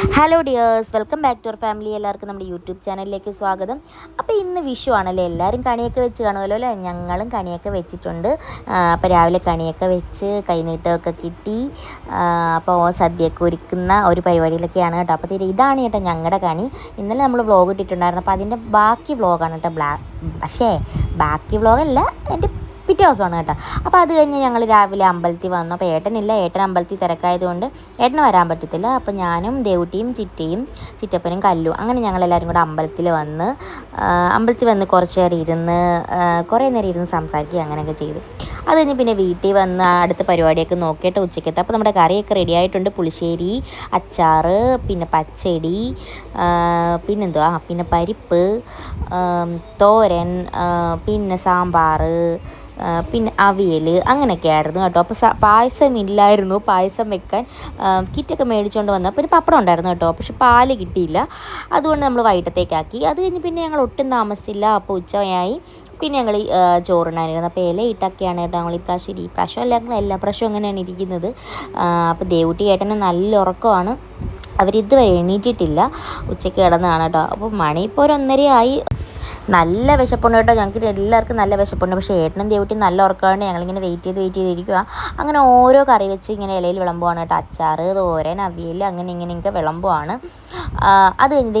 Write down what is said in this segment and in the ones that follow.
Hello dears welcome back to our family എല്ലാവർക്കും നമ്മുടെ YouTube ചാനലിലേക്ക് സ്വാഗതം. അപ്പോൾ ഇന്ന് വിഷു ആണല്ലേ? എല്ലാവരും കണിയൊക്കെ വെച്ച് കാണുമല്ലോ അല്ലേ? ഞങ്ങളും കണിയൊക്കെ വെച്ചിട്ടുണ്ട്. അപ്പോൾ രാവിലെ കണിയൊക്കെ വെച്ച് കൈനീട്ടമൊക്കെ കിട്ടി. അപ്പോൾ സദ്യയൊക്കെ ഒരുക്കുന്ന ഒരു പരിപാടിയിലൊക്കെയാണ് കേട്ടോ. അപ്പോൾ തീരെ ഇതാണ് കേട്ടോ ഞങ്ങളുടെ കണി. ഇന്നലെ നമ്മൾ വ്ളോഗ് ഇട്ടിട്ടുണ്ടായിരുന്നു. അപ്പോൾ അതിന്റെ ബാക്കി വ്ളോഗാണ് കേട്ടോ. ബ്ലാ പക്ഷേ ബാക്കി വ്ളോഗല്ല എന്റെ പിറ്റേ ദിവസമാണ് കേട്ടോ. അപ്പോൾ അത് കഴിഞ്ഞ് ഞങ്ങൾ രാവിലെ അമ്പലത്തിൽ വന്നു. അപ്പോൾ ഏട്ടനില്ല ഏട്ടൻ അമ്പലത്തിൽ തിരക്കായതുകൊണ്ട് ഏട്ടന് വരാൻ പറ്റത്തില്ല. അപ്പോൾ ഞാനും ദേവുട്ടിയും ചിറ്റയും ചിറ്റപ്പനും കല്ലും അങ്ങനെ ഞങ്ങളെല്ലാവരും കൂടെ അമ്പലത്തിൽ വന്ന് അമ്പലത്തിൽ വന്ന് കുറച്ച് നേരം ഇരുന്ന് കുറേ നേരം ഇരുന്ന് സംസാരിക്കുക അങ്ങനെയൊക്കെ ചെയ്തു. അത് കഴിഞ്ഞ് പിന്നെ വീട്ടിൽ വന്ന് അടുത്ത പരിപാടിയൊക്കെ നോക്കിയിട്ട് ഉച്ചക്കത്തെ അപ്പോൾ നമ്മുടെ കറിയൊക്കെ റെഡി ആയിട്ടുണ്ട്. പുളിശ്ശേരി അച്ചാറ് പിന്നെ പച്ചടി പിന്നെന്തുവാ? പിന്നെ പരിപ്പ് തോരൻ പിന്നെ സാമ്പാർ പിന്നെ അവിയൽ അങ്ങനെയൊക്കെ ആയിരുന്നു കേട്ടോ. അപ്പോൾ പായസം ഇല്ലായിരുന്നു. പായസം വെക്കാൻ കിറ്റൊക്കെ മേടിച്ചുകൊണ്ട് വന്ന പിന്നെ പപ്പടം ഉണ്ടായിരുന്നു കേട്ടോ. പക്ഷെ പാൽ കിട്ടിയില്ല. അതുകൊണ്ട് നമ്മൾ വൈകിട്ടത്തേക്കാക്കി. അത് കഴിഞ്ഞ് പിന്നെ ഞങ്ങൾ ഒട്ടും താമസിച്ചില്ല. അപ്പോൾ ഉച്ചയായി. പിന്നെ ഞങ്ങൾ ചോറുണ്ടായിരുന്നു അപ്പോൾ ഇല ഇട്ടൊക്കെയാണ് കേട്ടോ ഞങ്ങൾ ഈ പ്രാവശ്യം ഈ പ്രാവശ്യം അല്ല ഞങ്ങൾ എല്ലാ പ്രാവശ്യവും അങ്ങനെയാണ് ഇരിക്കുന്നത്. അപ്പോൾ ദേവുട്ടി ഏട്ടന് നല്ല ഉറക്കമാണ്. അവരിതുവരെ എണീറ്റിട്ടില്ല. ഉച്ചയ്ക്ക് കിടന്നതാണ് കേട്ടോ. അപ്പോൾ മണി ഇപ്പോൾ ഒരു ഒന്നരയായി. നല്ല വിശപ്പുണ്ട് കേട്ടോ. ഞങ്ങൾക്ക് എല്ലാവർക്കും നല്ല വിശപ്പുണ്ട്. പക്ഷേ ഏട്ടനും ദേവട്ടി നല്ല ഉറക്കമാണ് ഞങ്ങളിങ്ങനെ വെയിറ്റ് ചെയ്ത് വെയിറ്റ് ചെയ്തിരിക്കുക അങ്ങനെ ഓരോ കറി വെച്ച് ഇങ്ങനെ ഇലയിൽ വിളമ്പുവാണ് കേട്ടോ. അച്ചാറ് തോരൻ അവിയൽ അങ്ങനെ ഇങ്ങനെയൊക്കെ വിളമ്പുവാണ്. അത് കഴിഞ്ഞ്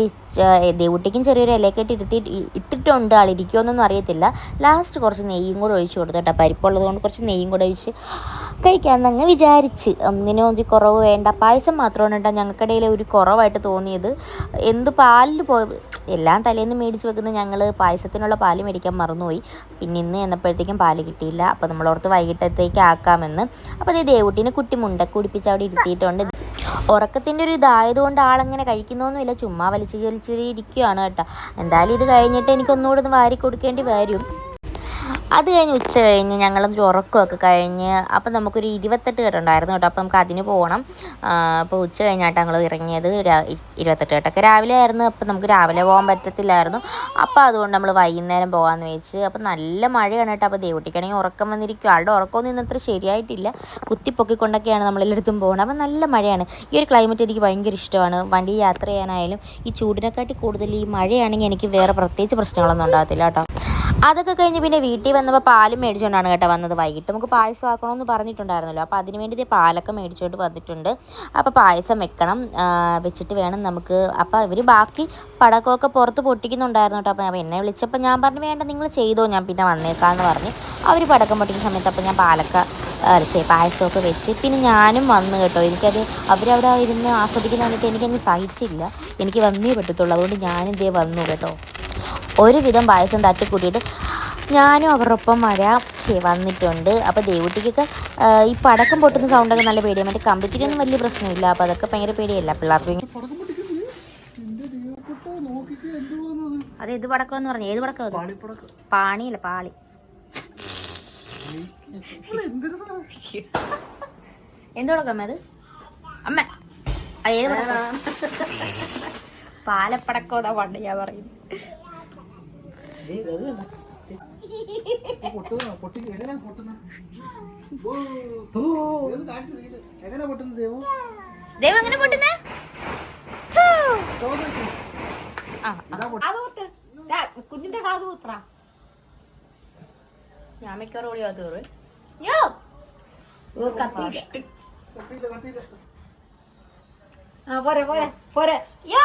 ദേവുട്ടിക്കും ചെറിയൊരു ഇലയൊക്കെ ഇട്ട് ഇരുത്തി ഇട്ടിട്ടുണ്ട്. ആളിരിക്കുമെന്നൊന്നും അറിയത്തില്ല. ലാസ്റ്റ് കുറച്ച് നെയ്യും കൂടെ ഒഴിച്ച് കൊടുത്തു കേട്ടോ. പരിപ്പുള്ളത് കൊണ്ട് കുറച്ച് നെയ്യും കൂടെ ഒഴിച്ച് കഴിക്കാമെന്ന് അങ്ങ് വിചാരിച്ച്. ഒന്നിനും ഒരു കുറവ് വേണ്ട. പായസം മാത്രമാണ് കേട്ടോ ഞങ്ങൾക്കിടയിൽ ഒരു കുറവായിട്ട് തോന്നിയത്. എന്ത് പാലിൽ പോ എല്ലാം തലേന്ന് മേടിച്ച് വെക്കുന്ന ഞങ്ങൾ പായസത്തിനുള്ള പാൽ മേടിക്കാൻ മറന്നുപോയി. പിന്നെ ഇന്ന് എന്നപ്പോഴത്തേക്കും പാൽ കിട്ടിയില്ല. അപ്പോൾ നമ്മളോർത്ത് വൈകിട്ടത്തേക്ക് ആക്കാമെന്ന്. അപ്പോൾ അതേ ദേവുട്ടീനെ കുട്ടി മുണ്ടൊക്കെ കുടിപ്പിച്ച് അവിടെ ഇരുത്തിയിട്ടുണ്ട്. ഉറക്കത്തിന്റെ ഒരു ഇതായതുകൊണ്ട് ആളങ്ങനെ കഴിക്കുന്നൊന്നുമില്ല. ചുമ്മാ വലിച്ചു വലിച്ചു ഇരിക്കുകയാണ് കേട്ടോ. എന്തായാലും ഇത് കഴിഞ്ഞിട്ട് എനിക്കൊന്നുകൂടെ ഒന്ന് വാരി കൊടുക്കേണ്ടി വരും. അത് കഴിഞ്ഞ് ഉച്ച കഴിഞ്ഞ് ഞങ്ങളൊരു ഉറക്കമൊക്കെ കഴിഞ്ഞ് അപ്പം നമുക്കൊരു ഇരുപത്തെട്ട് കെട്ടുണ്ടായിരുന്നു കേട്ടോ. അപ്പോൾ നമുക്ക് അതിന് പോകണം. അപ്പോൾ ഉച്ച കഴിഞ്ഞാട്ട് ഞങ്ങൾ ഇറങ്ങിയത്. ഇരുപത്തെട്ട് കെട്ടൊക്കെ രാവിലെ ആയിരുന്നു. അപ്പം നമുക്ക് രാവിലെ പോകാൻ പറ്റത്തില്ലായിരുന്നു. അപ്പോൾ അതുകൊണ്ട് നമ്മൾ വൈകുന്നേരം പോകാമെന്ന് വെച്ച് അപ്പം നല്ല മഴയാണ് കേട്ടോ. അപ്പോൾ ദേവുട്ടിക്കാണെങ്കിൽ ഉറക്കം വന്നിരിക്കും. ആളുടെ ഉറക്കമൊന്നും ഇന്നത്ര ശരിയായിട്ടില്ല. കുത്തിപ്പൊക്കിക്കൊണ്ടൊക്കെയാണ് നമ്മളെല്ലായിടത്തും പോകുന്നത് അപ്പം നല്ല മഴയാണ്. ഈ ഒരു ക്ലൈമറ്റ് എനിക്ക് ഭയങ്കര ഇഷ്ടമാണ്. വണ്ടി യാത്ര ചെയ്യാനായാലും ഈ ചൂടിനെക്കാട്ടി കൂടുതൽ ഈ മഴയാണെങ്കിൽ എനിക്ക് വേറെ പ്രത്യേകിച്ച് പ്രശ്നങ്ങളൊന്നും ഉണ്ടാകത്തില്ല കേട്ടോ. അതൊക്കെ കഴിഞ്ഞ് പിന്നെ വീട്ടിൽ വന്നപ്പോൾ പാലും മേടിച്ചുകൊണ്ടാണ് കേട്ടോ വന്നത്. വൈകിട്ട് നമുക്ക് പായസം ആക്കണമെന്ന് പറഞ്ഞിട്ടുണ്ടായിരുന്നല്ലോ. അപ്പോൾ അതിന് വേണ്ടി പാലൊക്കെ മേടിച്ചുകൊണ്ട് വന്നിട്ടുണ്ട്. അപ്പോൾ പായസം വെക്കണം വെച്ചിട്ട് വേണം നമുക്ക്. അപ്പോൾ ഇവർ ബാക്കി പടക്കമൊക്കെ പുറത്ത് പൊട്ടിക്കുന്നുണ്ടായിരുന്നു കേട്ടോ. അപ്പോൾ എന്നെ വിളിച്ചപ്പോൾ ഞാൻ പറഞ്ഞു വേണ്ട നിങ്ങൾ ചെയ്തോ ഞാൻ പിന്നെ വന്നേക്കാമെന്ന് പറഞ്ഞ്. അവർ പടക്കം പൊട്ടിക്കുന്ന സമയത്ത് അപ്പോൾ ഞാൻ പാലക്ക ശരി പായസമൊക്കെ വെച്ച് പിന്നെ ഞാനും വന്നു കേട്ടോ. എനിക്കത് അവരവിടെ ഇരുന്ന് ആസ്വദിക്കുന്ന കണ്ടിട്ട് എനിക്കങ്ങ് സഹിച്ചില്ല. എനിക്ക് വന്നേ പറ്റത്തുള്ളൂ. അതുകൊണ്ട് ഞാനിതേ വന്നു കേട്ടോ. ഒരുവിധം പായസം തട്ടിക്കൂട്ടിയിട്ട് ഞാനും അവരുടെ ഒപ്പം വരാം വന്നിട്ടുണ്ട്. അപ്പോൾ ദേവുട്ടിക്കൊക്കെ ഈ പടക്കം പൊട്ടുന്ന സൗണ്ടൊക്കെ നല്ല പേടിയാണ് മറ്റേ കമ്പിത്തിരിയൊന്നും വലിയ പ്രശ്നമില്ല. അപ്പോൾ അതൊക്കെ ഭയങ്കര പേടിയല്ല പിള്ളേർക്ക് അത് ഏത് പടക്കം എന്ന് പറഞ്ഞു. ഏത് പടക്കം പാണിയല്ല പാളി. എന്ത് അത്? അമ്മ ഏത് പടക്കം? പണ്ട് ഞാൻ പറയുന്നത്. ദേവു ദൈവം? എങ്ങനെ പൊട്ടുന്നേ? ഛോ. ആ ആ. കുഞ്ഞിന്റെ കാത് കുത്ര ഞാൻ മിക്കവാറും ഓടി കയറും. യോ. കത്തിയില്ല. ആ പോരെ പോരെ പോരെ. യോ.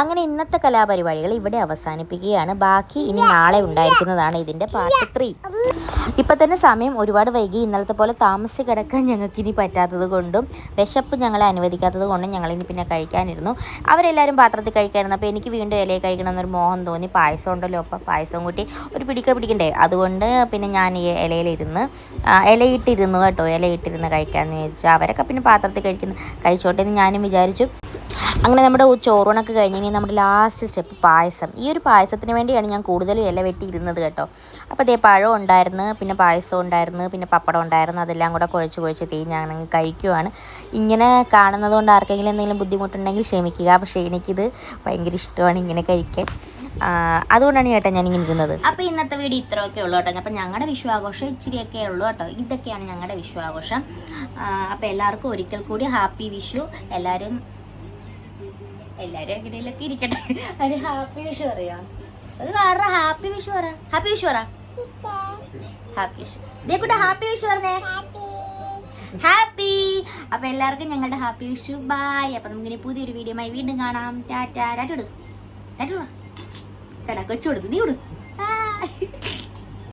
അങ്ങനെ ഇന്നത്തെ കലാപരിപാടികൾ ഇവിടെ അവസാനിപ്പിക്കുകയാണ്. ബാക്കി ഇനി നാളെ ഉണ്ടായിരിക്കുന്നതാണ് ഇതിന്റെ പാർട്ട് ത്രീ ഇപ്പം തന്നെ സമയം ഒരുപാട് വൈകി. ഇന്നലത്തെ പോലെ താമസിച്ച് കിടക്കാൻ ഞങ്ങൾക്ക് ഇനി പറ്റാത്തത് കൊണ്ടും വിശപ്പ് ഞങ്ങളെ അനുവദിക്കാത്തത് കൊണ്ടും ഇനി പിന്നെ കഴിക്കാനിരുന്നു. അവരെല്ലാവരും പാത്രത്തിൽ കഴിക്കായിരുന്നു അപ്പോൾ എനിക്ക് വീണ്ടും ഇലയെ കഴിക്കണം എന്നൊരു മോഹം തോന്നി. പായസം ഉണ്ടല്ലോ. അപ്പം പായസം കൂട്ടി ഒരു പിടിക്ക പിടിക്കണ്ടേ? അതുകൊണ്ട് പിന്നെ ഞാൻ ഈ ഇലയിലിരുന്ന് ഇലയിട്ടിരുന്നു കേട്ടോ. ഇലയിട്ടിരുന്ന് കഴിക്കാമെന്ന് വിചാരിച്ചു. അവരൊക്കെ പിന്നെ പാത്രത്തിൽ കഴിക്കുന്ന കഴിച്ചോട്ടെ എന്ന് ഞാനും വിചാരിച്ചു. അങ്ങനെ നമ്മുടെ ചോറൂണൊക്കെ കഴിഞ്ഞ് ഇനി നമ്മുടെ ലാസ്റ്റ് സ്റ്റെപ്പ് പായസം. ഈ ഒരു പായസത്തിന് വേണ്ടിയാണ് ഞാൻ കൂടുതലും ഇല വെട്ടിയിരുന്നത് കേട്ടോ. അപ്പോൾ അതേ പഴം ഉണ്ടായിരുന്നു പിന്നെ പായസം ഉണ്ടായിരുന്നു പിന്നെ പപ്പടം ഉണ്ടായിരുന്നു അതെല്ലാം കൂടെ കുഴച്ച് കുഴച്ച് തീ ഞാനങ്ങ് കഴിക്കുവാണ്. ഇങ്ങനെ കാണുന്നത് കൊണ്ട് ആർക്കെങ്കിലും എന്തെങ്കിലും ബുദ്ധിമുട്ടുണ്ടെങ്കിൽ ക്ഷമിക്കുക. പക്ഷേ എനിക്കിത് ഭയങ്കര ഇഷ്ടമാണ് ഇങ്ങനെ കഴിക്കാൻ. അതുകൊണ്ടാണ് കേട്ടോ ഞാൻ ഇങ്ങനെ ഇരുന്നത് അപ്പോൾ ഇന്നത്തെ വീഡിയോ ഇത്രയൊക്കെ ഉള്ളൂ കേട്ടോ. അപ്പോൾ ഞങ്ങളുടെ വിശ്വാഘോഷം ഇച്ചിരിയൊക്കെ ഉള്ളൂ കേട്ടോ. ഇതൊക്കെയാണ് ഞങ്ങളുടെ വിശ്വാഘോഷം അപ്പോൾ എല്ലാവർക്കും ഒരിക്കൽ കൂടി ഹാപ്പി വിഷു. എല്ലാവരും എല്ലാരും എങ്ങനെയൊക്കെ ഇരിക്കട്ടെ. ഒരു ഹാപ്പി വിഷു പറയാ. അത് വേറെ ഹാപ്പി വിഷു പറ. ഹാപ്പി വിഷു പറ. ഹാപ്പി വിഷു കൂട്ട ഹാപ്പി വിഷു പറഞ്ഞേ. ഹാപ്പി അപ്പൊ എല്ലാവർക്കും ഞങ്ങളുടെ ഹാപ്പി വിഷു ബൈ അപ്പൊ നമുക്കിനി പുതിയൊരു വീഡിയോ ആയി വീണ്ടും കാണാം. ടാറ്റ ടാറ്റ ടാറ്റ കൊച്ചു കൊടുത്തു നീ ബൈ